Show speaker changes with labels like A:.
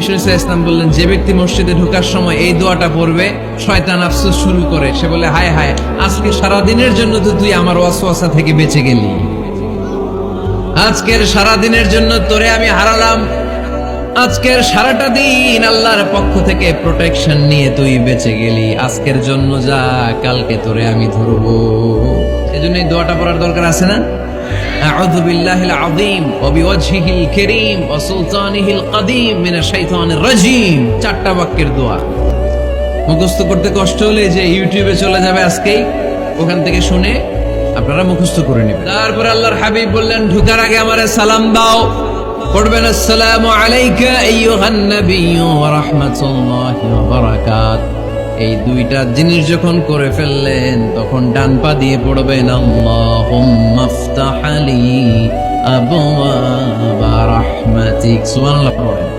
A: ইসা ইসলাম বললেন, যে ব্যক্তি মসজিদে ঢোকার সময় এই দোয়াটা পড়বে, শয়তান আফসোস শুরু করে। সে বলে, হায় হায়, আজকে সারা দিনের জন্য তো তুই আমার ওয়াসওয়াসা থেকে বেঁচে গেলি। আজকের সারা দিনের জন্য তোরে আমি হারালাম। আজকের সারাটা দিন আল্লাহর পক্ষ থেকে প্রোটেকশন নিয়ে তুই বেঁচে গেলি। আজকের জন্য যা, কালকে তোরে আমি ধরবো। এজন্য এই দোয়াটা পড়ার দরকার আছে না? أعوذ بالله العظيم وبوجهه الكريم وسلطانه القديم من الشيطان الرجيم চারটা বাক্যের দোয়া মুখস্থ করতে কষ্ট হলে যে ইউটিউবে চলে যাবে আজকেই ওখান থেকে শুনে আপনারা মুখস্থ করে নেবেন তারপর আল্লাহর হাবিব বললেন ঢুকার আগে আমারে সালাম দাও পড়বেন আসসালামু আলাইকা আইয়ুহান নাবিয়্যু ওয়া রাহমাতুল্লাহি ওয়া বারাকাত এই দুইটা জিনিস যখন করে ফেললেন তখন ডান পা দিয়ে পড়বেন আল্লাহুম্মা আলি আবওয়াবা রাহমাতিক সুবহানাল্লাহ